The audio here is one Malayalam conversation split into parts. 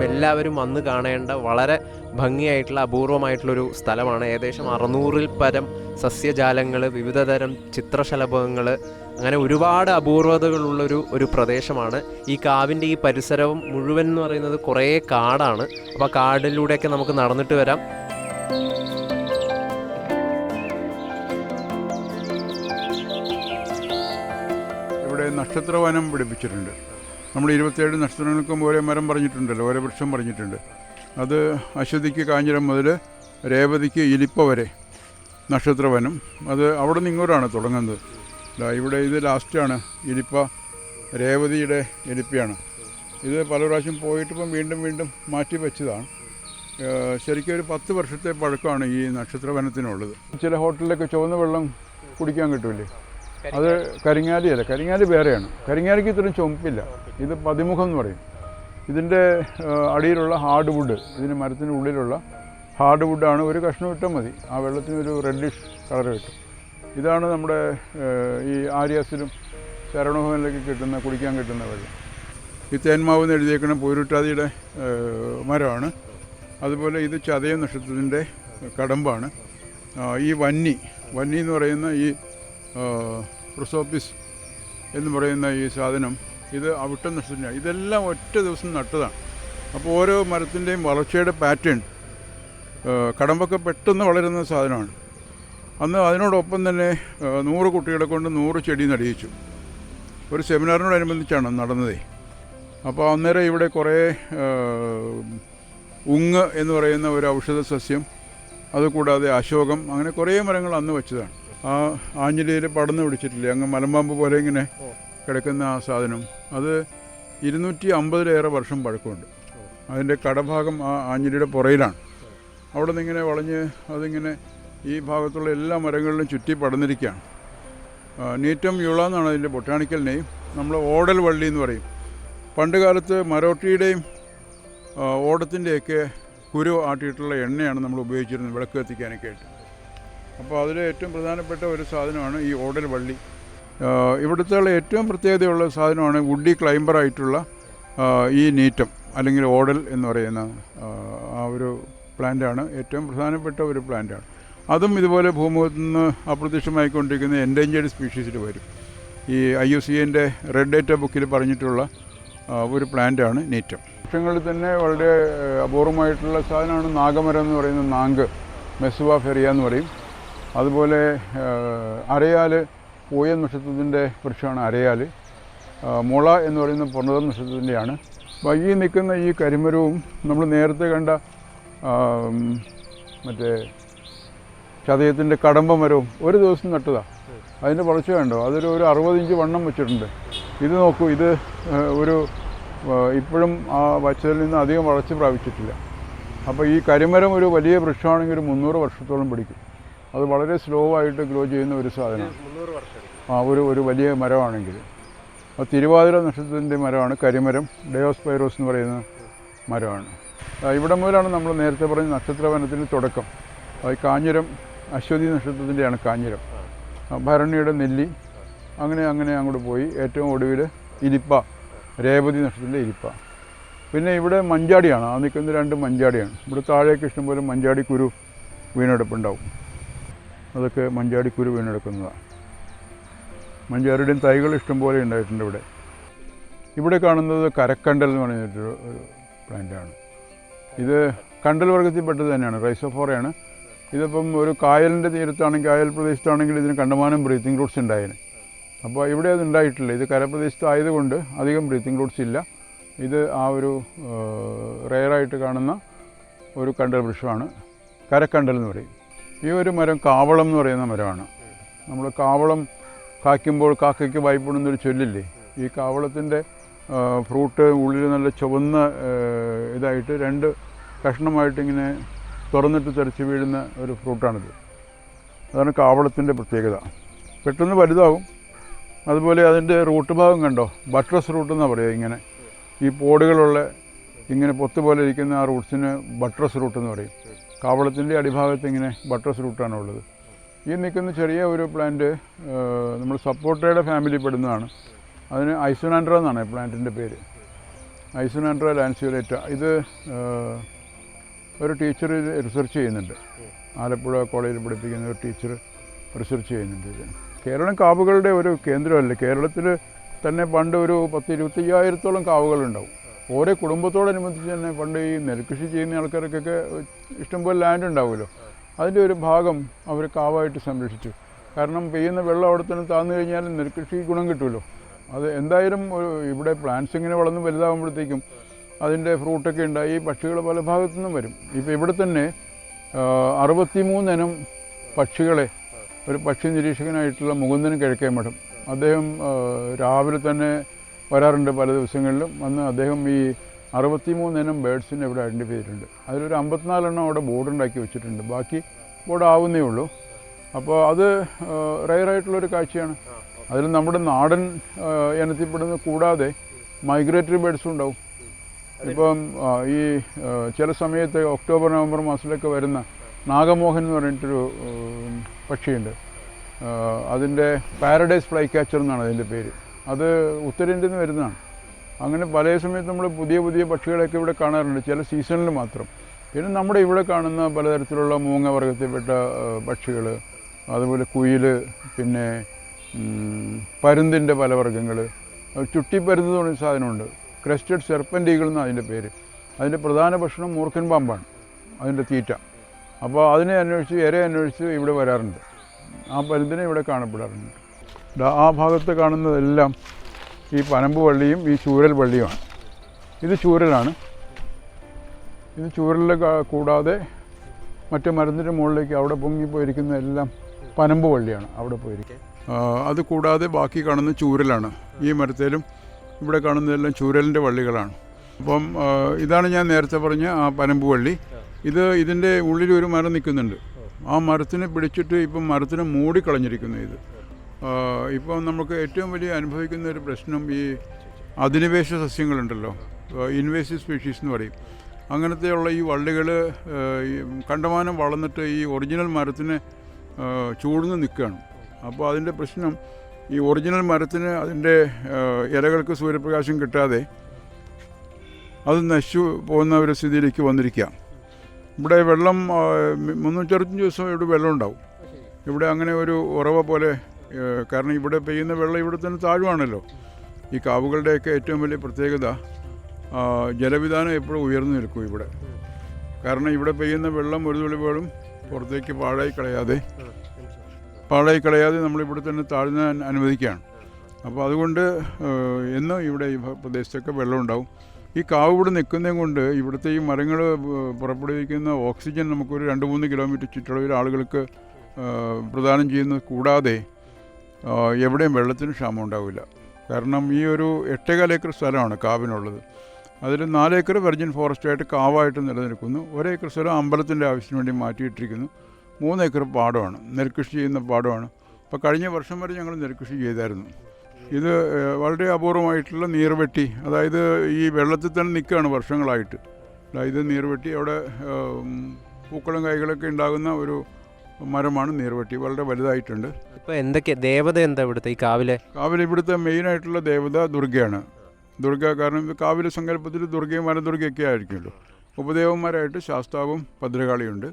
എന്തായാലും എല്ലാവരും വന്ന് കാണേണ്ട വളരെ ഭംഗിയായിട്ടുള്ള അപൂർവമായിട്ടുള്ളൊരു സ്ഥലമാണ്. ഏകദേശം അറുന്നൂറിൽ പരം സസ്യജാലങ്ങൾ വിവിധതരം ചിത്രശലഭങ്ങൾ അങ്ങനെ ഒരുപാട് അപൂർവതകളുള്ളൊരു ഒരു പ്രദേശമാണ്. ഈ കാവിന്റെ ഈ പരിസരവും മുഴുവൻ എന്ന് പറയുന്നത് കുറേ കാടാണ്. അപ്പോൾ കാടിലൂടെയൊക്കെ നമുക്ക് നടന്നിട്ട് വരാം. ഇവിടെ നക്ഷത്രവനം പിടിപ്പിച്ചിട്ടുണ്ട്. നമ്മൾ ഇരുപത്തേഴ് നക്ഷത്രങ്ങൾക്കും ഓരോ മരം പറഞ്ഞിട്ടുണ്ടല്ലോ ഓരോ വൃക്ഷം പറഞ്ഞിട്ടുണ്ട്. അത് അശ്വതിക്ക് കാഞ്ഞിരം മുതൽ രേവതിക്ക് ഇലിപ്പ വരെ നക്ഷത്രവനം. അത് അവിടെ നിന്ന് ഇങ്ങോട്ടാണ് തുടങ്ങുന്നത്. ഇവിടെ ഇത് ലാസ്റ്റാണ് ഇലിപ്പ രേവതിയുടെ ഇലിപ്പയാണ്. ഇത് പല പ്രാവശ്യം പോയിട്ടിപ്പം വീണ്ടും വീണ്ടും മാറ്റി വെച്ചതാണ്. ശരിക്കും ഒരു പത്ത് വർഷത്തെ പഴക്കമാണ് ഈ നക്ഷത്രവനത്തിനുള്ളത്. ചില ഹോട്ടലിലൊക്കെ ചുവന്ന വെള്ളം കുടിക്കാൻ കിട്ടൂലേ? അത് കരിങ്ങാലിയല്ല കരിങ്ങാലി വേറെയാണ്. കരിങ്ങാലിക്ക് ഇത്രയും ചുമപ്പില്ല ഇത് പതിമുഖം എന്ന് പറയും. ഇതിന്റെ അടിയിലുള്ള ഹാർഡ് വുഡ് ഇതിന് മരത്തിന്റെ ഉള്ളിലുള്ള ഹാർഡ് വുഡാണ് ഒരു കഷ്ണം ഇട്ടാൽ മതി. ആ വെള്ളത്തിന് ഒരു റെഡിഷ് കളർ കിട്ടും. ഇതാണ് നമ്മുടെ ഈ ആര്യാസിലും ശരണഭവനിലൊക്കെ കിട്ടുന്ന കുടിക്കാൻ കിട്ടുന്ന വെള്ളം. ഈ തേന്മാവ് എന്ന് എഴുതിയേക്കുന്ന പൂരുട്ടാതിയുടെ മരമാണ്. അതുപോലെ ഇത് ചതയ നക്ഷത്രത്തിന്റെ കടമ്പാണ്. ഈ വന്നി വന്നി എന്ന് പറയുന്ന ഈ പ്രൊസോപ്പിസ് എന്ന് പറയുന്ന ഈ സാധനം ഇത് അവിട്ട നക്ഷത്രത്തിന്റെ ഇതെല്ലാം ഒറ്റ ദിവസം നട്ടതാണ്. അപ്പോൾ ഓരോ മരത്തിന്റെയും വളർച്ചയുടെ പാറ്റേൺ കടമ്പൊക്കെ പെട്ടെന്ന് വളരുന്ന സാധനമാണ്. അന്ന് അതിനോടൊപ്പം തന്നെ നൂറ് കുട്ടികളെ കൊണ്ട് നൂറ് ചെടി നടിയിച്ചു. ഒരു സെമിനാറിനോടനുബന്ധിച്ചാണ് നടന്നതേ. അപ്പോൾ അന്നേരം ഇവിടെ കുറേ ഉങ്ങ് എന്ന് പറയുന്ന ഒരു ഔഷധ സസ്യം അതുകൂടാതെ അശോകം അങ്ങനെ കുറേ മരങ്ങൾ അന്ന് വെച്ചതാണ്. ആ ആഞ്ഞിലിയിൽ പടന്ന് പിടിച്ചിട്ടില്ലേ? അങ്ങ് മലമ്പാമ്പ് പോലെ ഇങ്ങനെ കിടക്കുന്ന ആ സാധനം. അത് ഇരുന്നൂറ്റി അമ്പതിലേറെ വർഷം പഴക്കമുണ്ട്. അതിന്റെ കടഭാഗം ആ ആഞ്ഞിലിയുടെ പുറയിലാണ്. അവിടെ നിന്നിങ്ങനെ വളഞ്ഞ് അതിങ്ങനെ ഈ ഭാഗത്തുള്ള എല്ലാ മരങ്ങളിലും ചുറ്റി പടന്നിരിക്കുകയാണ് നീറ്റം യുള എന്നാണ് അതിന്റെ ബൊട്ടാണിക്കൽ നെയിം. നമ്മൾ ഓടൽ വള്ളി എന്ന് പറയും. പണ്ട് കാലത്ത് മരോട്ടിയുടെയും ഓടത്തിന്റെയൊക്കെ കുരു ആട്ടിയിട്ടുള്ള എണ്ണയാണ് നമ്മൾ ഉപയോഗിച്ചിരുന്നത് വിളക്ക് കത്തിക്കാനൊക്കെ ആയിട്ട്. അപ്പോൾ അതിൽ ഏറ്റവും പ്രധാനപ്പെട്ട ഒരു സാധനമാണ് ഈ ഓടൽ വള്ളി. ഇവിടുത്തെ ഏറ്റവും പ്രത്യേകതയുള്ള സാധനമാണ് വുഡി ക്ലൈംബറായിട്ടുള്ള ഈ നീറ്റം അല്ലെങ്കിൽ ഓടൽ എന്ന് പറയുന്ന ആ, ഒരു പ്ലാന്റാണ്. ഏറ്റവും പ്രധാനപ്പെട്ട ഒരു പ്ലാന്റാണ്. അതും ഇതുപോലെ ഭൂമുഖത്ത് നിന്ന് അപ്രത്യക്ഷമായിക്കൊണ്ടിരിക്കുന്ന എൻഡേഞ്ചേർഡ് സ്പീഷീസിൽ വരും. ഈ ഐ യു സി എന്റെ റെഡ് ഡേറ്റ ബുക്കിൽ പറഞ്ഞിട്ടുള്ള ഒരു പ്ലാന്റാണ് നീറ്റം. വൃക്ഷങ്ങളിൽ തന്നെ വളരെ അപൂർവമായിട്ടുള്ള സാധനമാണ് നാഗമരം എന്ന് പറയുന്ന നാങ്ക് മെസുവ ഫെറിയ എന്ന് പറയും. അതുപോലെ അരയാൽ പൂയ നക്ഷത്രത്തിന്റെ വൃക്ഷമാണ് അരയാൽ മുള എന്ന് പറയുന്ന പുണതം നക്ഷത്രത്തിന്റെയാണ് വൈകി നിൽക്കുന്ന ഈ കരിമരവും നമ്മൾ നേരത്തെ കണ്ട മറ്റേ ചതയത്തിന്റെ കടമ്പ മരവും ഒരു ദിവസം നട്ടതാണ് അതിന്റെ വളർച്ച കണ്ടോ? അതൊരു ഒരു അറുപത് ഇഞ്ച് വണ്ണം വെച്ചിട്ടുണ്ട്. ഇത് നോക്കൂ ഇത് ഒരു ഇപ്പോഴും ആ വച്ചതിൽ നിന്ന് അധികം വളർച്ച പ്രാപിച്ചിട്ടില്ല. അപ്പോൾ ഈ കരിമരം ഒരു വലിയ വൃക്ഷമാണെങ്കിൽ ഒരു മുന്നൂറ് വർഷത്തോളം പിടിക്കും. അത് വളരെ സ്ലോ ആയിട്ട് ഗ്രോ ചെയ്യുന്ന ഒരു സാധനമാണ് ആ ഒരു ഒരു വലിയ മരമാണെങ്കിൽ. ആ തിരുവാതിര നക്ഷത്രത്തിന്റെ മരമാണ് കരിമരം ഡയോസ്പൈറോസ് എന്ന് പറയുന്ന മരമാണ്. ഇവിടെ മുതലാണ് നമ്മൾ നേരത്തെ പറഞ്ഞ നക്ഷത്രവനത്തിന്റെ തുടക്കം. അത് കാഞ്ഞിരം അശ്വതി നക്ഷത്രത്തിന്റെയാണ് കാഞ്ഞിരം. ഭരണിയുടെ നെല്ലി അങ്ങനെ അങ്ങനെ അങ്ങോട്ട് പോയി. ഏറ്റവും ഒടുവിൽ ഇരിപ്പ രേവതി നക്ഷത്രത്തിന്റെ ഇരിപ്പ. പിന്നെ ഇവിടെ മഞ്ചാടിയാണ് ആ നിൽക്കുന്ന രണ്ട് മഞ്ചാടിയാണ്. ഇവിടെ താഴേക്ക് ഇഷ്ടംപോലെ മഞ്ചാടി കുരു വീണെടുപ്പുണ്ടാവും. അതൊക്കെ മഞ്ചാടി കുരു വീണെടുക്കുന്നതാണ് മഞ്ചാടിയുടെയും തൈകൾ ഇഷ്ടംപോലെ ഉണ്ടായിട്ടുണ്ട് ഇവിടെ. ഇവിടെ കാണുന്നത് കരക്കണ്ടൽ എന്ന് പറഞ്ഞിട്ടൊരു പ്ലാന്റാണ് ഇത് കണ്ടൽ വർഗത്തിൽപ്പെട്ടത് തന്നെയാണ് റൈസോഫോറയാണ് ഇതിപ്പം ഒരു കായലിന്റെ തീരത്താണെങ്കിൽ കായൽ പ്രദേശത്താണെങ്കിൽ ഇതിന് കണ്ടമാനം ബ്രീത്തിങ് റൂട്ട്സ് ഉണ്ടായേനെ. അപ്പോൾ ഇവിടെ അത് ഉണ്ടായിട്ടില്ല. ഇത് കരപ്രദേശത്തായതുകൊണ്ട് അധികം ബ്രീത്തിങ് റൂട്ട്സ് ഇല്ല. ഇത് ആ ഒരു റെയറായിട്ട് കാണുന്ന ഒരു കണ്ടൽ വൃക്ഷമാണ്. കരക്കണ്ടൽ എന്ന് പറയും. ഈ ഒരു മരം കാവളം എന്ന് പറയുന്ന മരമാണ്. നമ്മൾ കാവളം കായ്ക്കുമ്പോൾ കാക്കയ്ക്ക് വായ്പണമെന്നൊരു ചൊല്ലില്ലേ? ഈ കാവളത്തിന്റെ ഫ്രൂട്ട് ഉള്ളിൽ നല്ല ചുവന്ന ഇതായിട്ട് രണ്ട് കഷ്ണമായിട്ട് ഇങ്ങനെ തുറന്നിട്ട് തെറിച്ച് വീഴുന്ന ഒരു ഫ്രൂട്ടാണിത്. അതാണ് കാവളത്തിന്റെ പ്രത്യേകത. പെട്ടെന്ന് വലുതാവും. അതുപോലെ അതിന്റെ റൂട്ട് ഭാഗം കണ്ടോ? ബട്രസ് റൂട്ട് എന്നാണ് പറയുക ഇങ്ങനെ. ഈ പോടുകളുള്ള ഇങ്ങനെ പൊത്ത് പോലെ ഇരിക്കുന്ന ആ റൂട്ട്സിന് ബട്രസ് റൂട്ട് എന്ന് പറയും. കാവളത്തിന്റെ അടിഭാഗത്ത് ഇങ്ങനെ ബട്ടർസ് റൂട്ടാണ് ഉള്ളത് ഈ നിൽക്കുന്ന ചെറിയ ഒരു പ്ലാന്റ് നമ്മൾ സപ്പോർട്ടയുടെ ഫാമിലി പെടുന്നതാണ്. അതിന് ഐസോനാൻഡ്ര എന്നാണ് പ്ലാന്റിന്റെ പേര്. ഐസുനാൻഡ്ര ലാൻസിയോലേറ്റ. ഇത് ഒരു ടീച്ചർ റിസർച്ച് ചെയ്യുന്നുണ്ട്. ആലപ്പുഴ കോളേജിൽ പഠിപ്പിക്കുന്ന ഒരു ടീച്ചർ റിസർച്ച് ചെയ്യുന്നുണ്ട് ഇത്. കേരളം കാവുകളുടെ ഒരു കേന്ദ്രമല്ല. കേരളത്തിൽ തന്നെ പണ്ട് ഒരു പത്ത് ഇരുപത്തയ്യായിരത്തോളം കാവുകളുണ്ടാവും. ഓരോ കുടുംബത്തോടനുബന്ധിച്ച് തന്നെ പണ്ട് ഈ നെൽകൃഷി ചെയ്യുന്ന ആൾക്കാർക്കൊക്കെ ഇഷ്ടംപോലെ ലാൻഡ് ഉണ്ടാവുമല്ലോ. അതിന്റെ ഒരു ഭാഗം അവർ കാവായിട്ട് സംരക്ഷിച്ചു. കാരണം പെയ്യുന്ന വെള്ളം അവിടെ തന്നെ താന്നു കഴിഞ്ഞാൽ നെൽകൃഷി ഗുണം കിട്ടുമല്ലോ. അത് എന്തായാലും ഇവിടെ പ്ലാന്റ്സ് ഇങ്ങനെ വളർന്ന് വലുതാകുമ്പോഴത്തേക്കും അതിന്റെ ഫ്രൂട്ടൊക്കെ ഉണ്ടായി പക്ഷികൾ പല ഭാഗത്തു നിന്നും വരും. ഇപ്പോൾ ഇവിടെ തന്നെ അറുപത്തിമൂന്നിനം പക്ഷികളെ ഒരു പക്ഷി നിരീക്ഷകനായിട്ടുള്ള മുകുന്ദൻ കിഴക്കേ മഠം അദ്ദേഹം രാവിലെ തന്നെ വരാറുണ്ട് പല ദിവസങ്ങളിലും. വന്ന് അദ്ദേഹം ഈ അറുപത്തിമൂന്നിനം ബേഡ്സിനെ ഇവിടെ ഐഡന്റിഫൈ ചെയ്തിട്ടുണ്ട്. അതിലൊരു അമ്പത്തിനാലെണ്ണം അവിടെ ബോർഡ് ഉണ്ടാക്കി വെച്ചിട്ടുണ്ട്. ബാക്കി ബോർഡ് ആവുന്നേ ഉള്ളൂ. അപ്പോൾ അത് റയറായിട്ടുള്ളൊരു കാഴ്ചയാണ്. അതിൽ നമ്മുടെ നാടൻ ഇനത്തിൽപ്പെടുന്ന കൂടാതെ മൈഗ്രേറ്ററി ബേഡ്സും ഉണ്ടാവും. ഇപ്പം ഈ ചില സമയത്ത് ഒക്ടോബർ നവംബർ മാസത്തിലൊക്കെ വരുന്ന നാഗമോഹൻ എന്ന് പറഞ്ഞിട്ടൊരു പക്ഷിയുണ്ട്. അതിന്റെ പാരഡൈസ് ഫ്ലൈ ക്യാച്ചർ എന്നാണ് അതിന്റെ പേര്. അത് ഉത്തരേന്ത്യയിൽ നിന്ന് വരുന്നതാണ്. അങ്ങനെ പല സമയത്ത് നമ്മൾ പുതിയ പുതിയ പക്ഷികളെയൊക്കെ ഇവിടെ കാണാറുണ്ട്. ചില സീസണിൽ മാത്രം. പിന്നെ നമ്മുടെ ഇവിടെ കാണുന്ന പലതരത്തിലുള്ള മൂങ്ങ വർഗത്തിൽപ്പെട്ട പക്ഷികൾ അതുപോലെ കുയിൽ പിന്നെ പരുന്തിന്റെ പല വർഗങ്ങൾ ചുട്ടിപ്പരുന്ത് എന്ന് പറഞ്ഞ സാധനമുണ്ട്. ക്രസ്റ്റഡ് സെർപ്പന്റ് ഈഗിൾ എന്നാണ് അതിന്റെ പേര്. അതിന്റെ പ്രധാന ഭക്ഷണം മൂർഖൻ പാമ്പാണ്. അതിന്റെ തീറ്റ. അപ്പോൾ അതിനെ അന്വേഷിച്ച് ഇര അന്വേഷിച്ച് ഇവിടെ വരാറുണ്ട്. ആ പരുന്തിനെ ഇവിടെ കാണപ്പെടാറുണ്ട്. ആ ഭാഗത്ത് കാണുന്നതെല്ലാം ഈ പനമ്പ് പള്ളിയും ഈ ചൂരൽ പള്ളിയുമാണ്. ഇത് ചൂരലാണ്. ഇത് ചൂരലിൽ കൂടാതെ മറ്റു മരുന്നിന്റെ മുകളിലേക്ക് അവിടെ പൊങ്ങിപ്പോയിരിക്കുന്ന എല്ലാം പനമ്പ് പള്ളിയാണ് അവിടെ പോയിരിക്കുക അത് കൂടാതെ ബാക്കി കാണുന്ന ചൂരലാണ്. ഈ മരത്തേലും ഇവിടെ കാണുന്നതെല്ലാം ചൂരലിന്റെ വള്ളികളാണ് അപ്പം ഇതാണ് ഞാൻ നേരത്തെ പറഞ്ഞ ആ പനമ്പ് വള്ളി ഇത് ഇതിന്റെ ഉള്ളിൽ ഒരു മരം നിൽക്കുന്നുണ്ട്. ആ മരത്തിനെ പിടിച്ചിട്ട് ഇപ്പം മരത്തിനെ മൂടിക്കളഞ്ഞിരിക്കുന്നു ഇത്. ആ, ഇപ്പം നമുക്ക് ഏറ്റവും വലിയ അനുഭവിക്കുന്ന ഒരു പ്രശ്നം ഈ അധിനിവേശ സസ്യങ്ങളുണ്ടല്ലോ. ഇൻവേസീവ് സ്പീഷീസ് എന്ന് പറയും. അങ്ങനത്തെയുള്ള ഈ വള്ളികൾ കണ്ടമാനം വളർന്നിട്ട് ഈ ഒറിജിനൽ മരത്തിന് ചൂടുന്ന് നിൽക്കുകയാണ്. അപ്പോൾ അതിന്റെ പ്രശ്നം ഈ ഒറിജിനൽ മരത്തിന് അതിന്റെ ഇലകൾക്ക് സൂര്യപ്രകാശം കിട്ടാതെ അത് നശിച്ചു പോകുന്ന ഒരു സ്ഥിതിയിലേക്ക് വന്നിരിക്കുക. ഇവിടെ വെള്ളം മുന്നൂറ്ററുപത്തഞ്ച് ദിവസം ഇവിടെ വെള്ളം ഉണ്ടാവും. ഇവിടെ അങ്ങനെ ഒരു ഉറവ പോലെ കാരണം ഇവിടെ പെയ്യുന്ന വെള്ളം ഇവിടെ തന്നെ താഴുവാണല്ലോ. ഈ കാവുകളുടെയൊക്കെ ഏറ്റവും വലിയ പ്രത്യേകത ജലവിധാനം എപ്പോഴും ഉയർന്നു നിൽക്കും ഇവിടെ. കാരണം ഇവിടെ പെയ്യുന്ന വെള്ളം ഒരു തുള്ളി പോലും പുറത്തേക്ക് പാഴായി കളയാതെ പാഴായി കളയാതെ നമ്മളിവിടെ തന്നെ താഴ്ന്ന അനുവദിക്കുകയാണ്. അപ്പോൾ അതുകൊണ്ട് എന്നും ഇവിടെ ഈ പ്രദേശത്തൊക്കെ വെള്ളം ഉണ്ടാവും. ഈ കാവ് ഇവിടെ നിൽക്കുന്നതും കൊണ്ട് ഇവിടുത്തെ ഈ മരങ്ങൾ പുറപ്പെടുവിക്കുന്ന ഓക്സിജൻ നമുക്കൊരു രണ്ട് മൂന്ന് കിലോമീറ്റർ ചുറ്റളവിൽ ആളുകൾക്ക് പ്രദാനം ചെയ്യുന്നത് കൂടാതെ എവിടെയും വെള്ളത്തിന് ക്ഷാമം ഉണ്ടാവില്ല. കാരണം ഈ ഒരു എട്ടേകാൽ ഏക്കർ സ്ഥലമാണ് കാവിനുള്ളത്. അതിൽ നാലേക്കർ വെർജിൻ ഫോറസ്റ്റായിട്ട് കാവായിട്ട് നിലനിൽക്കുന്നു. ഒരേക്കർ സ്ഥലം അമ്പലത്തിന്റെ ആവശ്യത്തിന് വേണ്ടി മാറ്റിയിട്ടിരിക്കുന്നു. മൂന്നേക്കർ പാടമാണ്. നെൽകൃഷി ചെയ്യുന്ന പാടമാണ്. അപ്പോൾ കഴിഞ്ഞ വർഷം വരെ ഞങ്ങൾ നെൽകൃഷി ചെയ്തായിരുന്നു. ഇത് വളരെ അപൂർവമായിട്ടുള്ള നീർവെട്ടി അതായത് ഈ വെള്ളത്തിൽ തന്നെ നിൽക്കുകയാണ് വർഷങ്ങളായിട്ട്. അതായത് നീർവെട്ടി അവിടെ പൂക്കളും കായ്കളൊക്കെ ഉണ്ടാകുന്ന ഒരു മരമാണ് നീർവെട്ടി വളരെ വലുതായിട്ടുണ്ട്. ഇപ്പോൾ എന്തൊക്കെ ദേവത എന്താ ഇവിടുത്തെ ഈ കാവിലെ? കാവിലെ ഇവിടുത്തെ മെയിനായിട്ടുള്ള ദേവത ദുർഗയാണ്. ദുർഗ കാരണം ഇത് കാവിലെ സങ്കല്പത്തിൽ ദുർഗയും വനദുർഗയൊക്കെ ആയിരിക്കുമല്ലോ. ഉപദേവന്മാരായിട്ട് ശാസ്താവും ഭദ്രകാളിയുണ്ട്.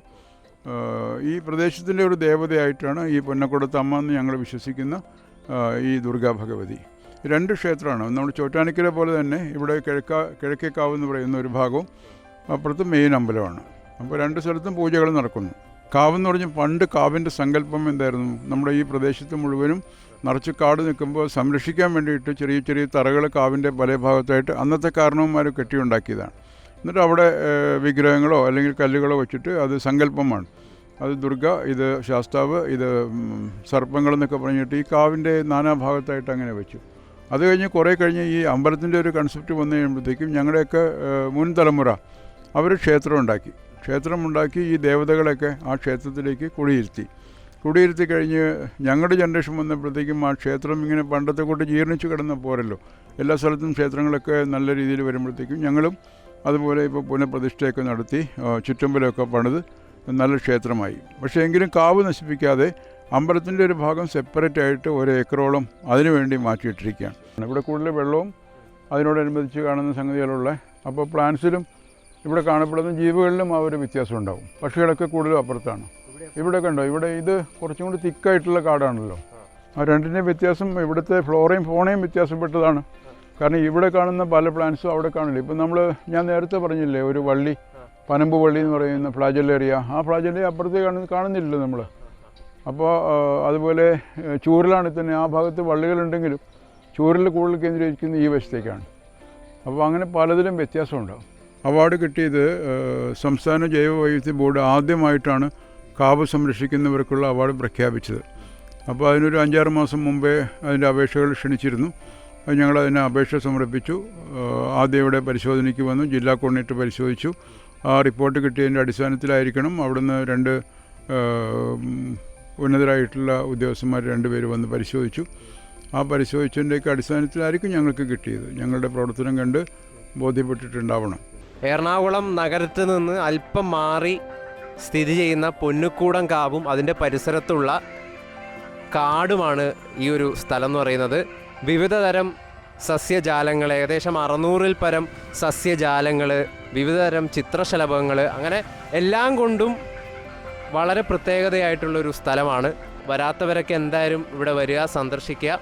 ഈ പ്രദേശത്തിന്റെ ഒരു ദേവതയായിട്ടാണ് ഈ പൊന്നക്കുടത്തമ്മ എന്ന് ഞങ്ങൾ വിശ്വസിക്കുന്ന ഈ ദുർഗാ ഭഗവതി. രണ്ട് ക്ഷേത്രമാണ്. നമ്മൾ ചോറ്റാനിക്കര പോലെ തന്നെ ഇവിടെ കിഴക്ക കിഴക്കേക്കാവ് എന്ന് പറയുന്ന ഒരു ഭാഗവും അപ്പുറത്ത് മെയിൻ അമ്പലമാണ്. അപ്പോൾ രണ്ട് സ്ഥലത്തും പൂജകൾ നടക്കുന്നു. കാവെന്ന് പറഞ്ഞാൽ പണ്ട് കാവിന്റെ സങ്കല്പം എന്തായിരുന്നു? നമ്മുടെ ഈ പ്രദേശത്ത് മുഴുവനും നിറച്ച് കാട് നിൽക്കുമ്പോൾ സംരക്ഷിക്കാൻ വേണ്ടിയിട്ട് ചെറിയ ചെറിയ തറകൾ കാവിന്റെ പല ഭാഗത്തായിട്ട് അന്നത്തെ കാരണവന്മാർ കെട്ടിയുണ്ടാക്കിയതാണ്. എന്നിട്ട് അവിടെ വിഗ്രഹങ്ങളോ അല്ലെങ്കിൽ കല്ലുകളോ വെച്ചിട്ട് അത് സങ്കല്പമാണ്. അത് ദുർഗ ഇത് ശാസ്താവ് ഇത് സർപ്പങ്ങൾ എന്നൊക്കെ പറഞ്ഞിട്ട് ഈ കാവിന്റെ നാനാഭാഗത്തായിട്ട് അങ്ങനെ വെച്ചു. അത് കഴിഞ്ഞ് കുറേ കഴിഞ്ഞ് ഈ അമ്പലത്തിന്റെ ഒരു കൺസെപ്റ്റ് വന്നു കഴിയുമ്പോഴത്തേക്കും ഞങ്ങളുടെയൊക്കെ മുൻതലമുറ മുൻ തലമുറ അവർ ക്ഷേത്രം ഉണ്ടാക്കി. ക്ഷേത്രം ഉണ്ടാക്കി ഈ ദേവതകളൊക്കെ ആ ക്ഷേത്രത്തിലേക്ക് കുടിയിരുത്തി. കുടിയിരുത്തി കഴിഞ്ഞ് ഞങ്ങളുടെ ജനറേഷൻ വന്നപ്പോഴത്തേക്കും ആ ക്ഷേത്രം ഇങ്ങനെ പണ്ടത്തെ കൊണ്ട് ജീർണിച്ച് കിടന്ന പോരല്ലോ. എല്ലാ സ്ഥലത്തും ക്ഷേത്രങ്ങളൊക്കെ നല്ല രീതിയിൽ വരുമ്പോഴത്തേക്കും ഞങ്ങളും അതുപോലെ ഇപ്പോൾ പുനഃപ്രതിഷ്ഠയൊക്കെ നടത്തി ചുറ്റമ്പലമൊക്കെ പണിത് നല്ല ക്ഷേത്രമായി. പക്ഷേ എങ്കിലും കാവ് നശിപ്പിക്കാതെ അമ്പലത്തിന്റെ ഒരു ഭാഗം സെപ്പറേറ്റ് ആയിട്ട് ഒരു ഏക്കറോളം അതിനു വേണ്ടി മാറ്റിയിട്ടിരിക്കുകയാണ്. ഇവിടെ കൂടുതൽ വെള്ളവും അതിനോടനുബന്ധിച്ച് കാണുന്ന സംഗതികളുള്ള അപ്പോൾ പ്ലാന്റ്സിലും ഇവിടെ കാണപ്പെടുന്ന ജീവികളിലും ആ ഒരു വ്യത്യാസം ഉണ്ടാവും. പക്ഷികളൊക്കെ കൂടുതലും അപ്പുറത്താണ്. ഇവിടെ കണ്ടോ? ഇവിടെ ഇത് കുറച്ചും കൂടി തിക്കായിട്ടുള്ള കാടാണല്ലോ. ആ രണ്ടിന്റെ വ്യത്യാസം ഇവിടുത്തെ ഫ്ലോറയും ഫോണയും വ്യത്യാസപ്പെട്ടതാണ്. കാരണം ഇവിടെ കാണുന്ന പല പ്ലാന്റ്സും അവിടെ കാണില്ല? ഇപ്പം നമ്മൾ ഞാൻ നേരത്തെ പറഞ്ഞില്ലേ ഒരു വള്ളി പനമ്പ് വള്ളി എന്ന് പറയുന്ന ഫ്ലാജലേറിയ ആ ഫ്ലാജലേറിയ അപ്പുറത്ത് കാണുന്ന കാണുന്നില്ലല്ലോ നമ്മൾ അപ്പോൾ അതുപോലെ ചൂരലാണെങ്കിൽ തന്നെ. ആ ഭാഗത്ത് വള്ളികളുണ്ടെങ്കിലും ചൂരൽ കൂടുതൽ കേന്ദ്രീകരിക്കുന്ന ഈ വശത്തേക്കാണ്. അപ്പോൾ അങ്ങനെ പലതിലും വ്യത്യാസമുണ്ടാകും അവാർഡ് കിട്ടിയത് സംസ്ഥാന ജൈവവൈവിധ്യ ബോർഡ് ആദ്യമായിട്ടാണ് കാവ് സംരക്ഷിക്കുന്നവർക്കുള്ള അവാർഡ് പ്രഖ്യാപിച്ചത്. അപ്പോൾ അതിനൊരു അഞ്ചാറ് മാസം മുമ്പേ അതിന്റെ അപേക്ഷകൾ ക്ഷണിച്ചിരുന്നു. അത് ഞങ്ങൾ അതിന് അപേക്ഷ സമർപ്പിച്ചു. ആദ്യം ഇവിടെ പരിശോധനയ്ക്ക് വന്നു ജില്ലാ കോർഡിനേറ്റർ പരിശോധിച്ചു. ആ റിപ്പോർട്ട് കിട്ടിയതിന്റെ അടിസ്ഥാനത്തിലായിരിക്കണം. അവിടുന്ന് രണ്ട് ഉന്നതരായിട്ടുള്ള ഉദ്യോഗസ്ഥന്മാർ രണ്ടുപേര് വന്ന് പരിശോധിച്ചു. ആ പരിശോധിച്ചതിന്റെയൊക്കെ അടിസ്ഥാനത്തിലായിരിക്കും ഞങ്ങൾക്ക് കിട്ടിയത്. ഞങ്ങളുടെ പ്രവർത്തനം കണ്ട് ബോധ്യപ്പെട്ടിട്ടുണ്ടാവണം. എറണാകുളം നഗരത്തിൽ നിന്ന് അല്പം മാറി സ്ഥിതി ചെയ്യുന്ന പൊന്നുക്കൂടം കാവും അതിന്റെ പരിസരത്തുള്ള കാടുമാണ് ഈ ഒരു സ്ഥലം എന്ന് പറയുന്നത്. വിവിധ തരം സസ്യജാലങ്ങൾ ഏകദേശം അറുന്നൂറിൽ പരം സസ്യജാലങ്ങൾ വിവിധതരം ചിത്രശലഭങ്ങൾ അങ്ങനെ എല്ലാം കൊണ്ടും വളരെ പ്രത്യേകതയായിട്ടുള്ളൊരു സ്ഥലമാണ്. വരാത്തവരൊക്കെ എന്തായാലും ഇവിടെ വരിക സന്ദർശിക്കുക.